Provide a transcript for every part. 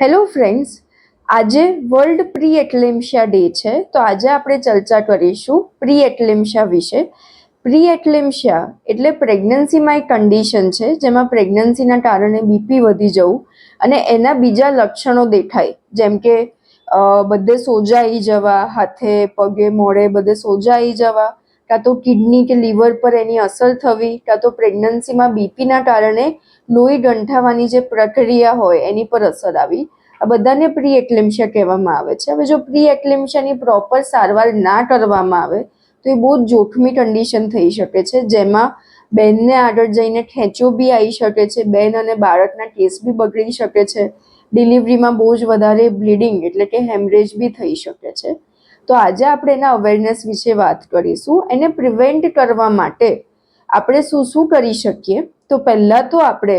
Hello friends આજે world preeclampsia day છે. તો આજે આપણે ચર્ચા કરીશું પ્રી એટલેમ્શિયા વિશે. પ્રી એટલેમ્શિયા એટલે પ્રેગ્નન્સીમાં એક કન્ડિશન છે, જેમાં પ્રેગ્નન્સીના કારણે બીપી વધી જવું અને એના બીજા લક્ષણો દેખાય. જેમ કે બધે સોજા આવી જવા, હાથે, પગે મોડે બધે સોજા આવી જવા કાં તો કિડની કે લીવર પર એની અસર થવી, કાં તો પ્રેગ્નન્સીમાં બીપીના કારણે લોહી ગંઠાવાની જે પ્રક્રિયા હોય એની પર અસર આવી. આ બધાને પ્રી એક્લેમ્શિયા કહેવામાં આવે છે. હવે જો પ્રી એક્લેમ્શિયાની પ્રોપર સારવાર ના કરવામાં આવે, તો એ બહુ જ જોખમી કન્ડિશન થઈ શકે છે, જેમાં બેનને આગળ જઈને ખેંચો બી આવી શકે છે બેન અને બાળકના કેસ બી બગડી શકે છે, ડિલિવરીમાં બહુ જ વધારે બ્લીડિંગ એટલે કે હેમરેજ બી થઈ શકે છે. તો આજે આપણે એના અવેરનેસ વિશે વાત કરીશું. એને પ્રિવેન્ટ કરવા માટે આપણે શું શું કરી શકીએ? તો પહેલાં તો આપણે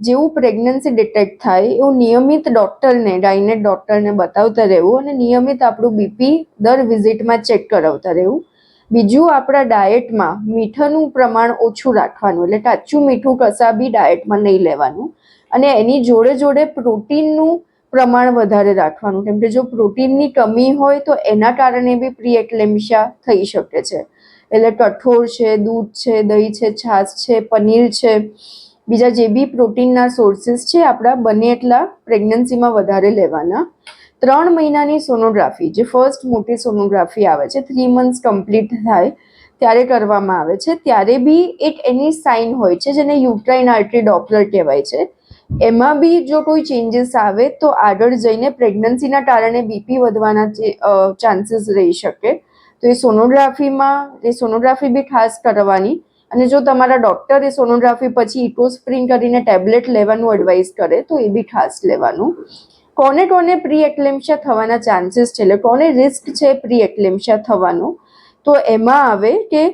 જેવું પ્રેગ્નન્સી ડિટેક્ટ થાય એવું નિયમિત ડૉક્ટરને ડાયનેટ ડૉક્ટરને બતાવતા રહેવું અને નિયમિત આપણું બીપી દર વિઝિટમાં ચેક કરાવતા રહેવું. બીજું આપણા ડાયટમાં મીઠાનું પ્રમાણ ઓછું રાખવાનું, એટલે કાચું મીઠું કસાબી ડાયટમાં નહીં લેવાનું. અને એની જોડે જોડે પ્રોટીનનું પ્રમાણ વધારે રાખવાનું. કેમ કે જો પ્રોટીનની કમી હોય તો એના કારણે બી પ્રી થઈ શકે છે. એટલે કઠોળ છે, દૂધ છે, દહીં છે, છાશ છે, પનીર છે, બીજા જે બી પ્રોટીનના સોર્સિસ છે, આપણા બને એટલા પ્રેગ્નન્સીમાં વધારે લેવાના. ત્રણ મહિનાની સોનોગ્રાફી, જે ફર્સ્ટ મોટી સોનોગ્રાફી આવે છે થ્રી મંથ્સ કમ્પ્લીટ થાય ત્યારે કરવામાં આવે છે. ત્યારે બી એક એની સાઇન હોય છે, જેને યુટ્રાઇન આર્ટરી ડોપલર કહેવાય છે. એમાં બી જો કોઈ ચેન્જીસ આવે તો આગળ જઈને પ્રેગ્નન્સીના કારણે બીપી વધવાના ચાન્સીસ રહી શકે. તો એ સોનોગ્રાફીમાં એ સોનોગ્રાફી બી ખાસ કરવાની. અને જો તમારા ડૉક્ટર એ સોનોગ્રાફી પછી ઇકોસ્પ્રિંગ કરીને ટેબ્લેટ લેવાનું એડવાઇસ કરે તો એ બી ખાસ લેવાનું. કોને કોને પ્રી એક્લેમ્શિયા થવાના ચાન્સીસ છે? એટલે કોને રિસ્ક છે પ્રી એક્લેમ્શિયા થવાનું? તો એમાં આવે કે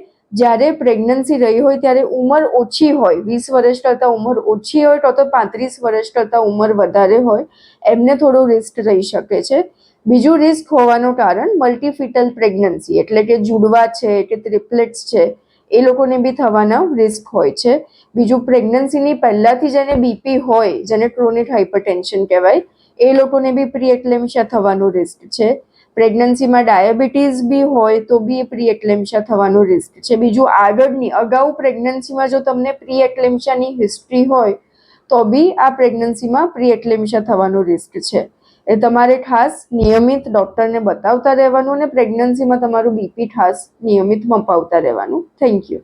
જ્યારે પ્રેગ્નન્સી રહી હોય ત્યારે ઉંમર ઓછી હોય, વીસ વર્ષ કરતાં ઉંમર ઓછી હોય તો તો પાંત્રીસ વર્ષ કરતાં ઉંમર વધારે હોય, એમને થોડું રિસ્ક રહી શકે છે. બીજું રિસ્ક હોવાનું કારણ મલ્ટીફિટલ પ્રેગ્નન્સી એટલે કે જુડવા છે કે ત્રિપ્લેટ્સ છે, એ લોકોને બી થવાના રિસ્ક હોય છે. બીજું પ્રેગ્નન્સીની પહેલાંથી જેને બીપી હોય, જેને ક્રોનિક હાઇપરટેન્શન કહેવાય, એ લોકોને બી પ્રી એક્લેમ્શિયા થવાનું રિસ્ક છે. પ્રેગ્નન્સીમાં ડાયાબિટીસ બી હોય તો બી પ્રી એક્લેમ્શિયા થવાનું રિસ્ક છે. બીજું આગળની અગાઉ પ્રેગ્નન્સીમાં જો તમને પ્રી એક્લેમ્શિયાની હિસ્ટ્રી હોય તો બી આ પ્રેગ્નન્સીમાં પ્રી એક્લેમ્શિયા થવાનું રિસ્ક છે. એ તમારે ખાસ નિયમિત ડૉક્ટરને બતાવતા રહેવાનું અને પ્રેગ્નન્સીમાં તમારું બીપી ખાસ નિયમિત મપાવતા રહેવાનું. Thank you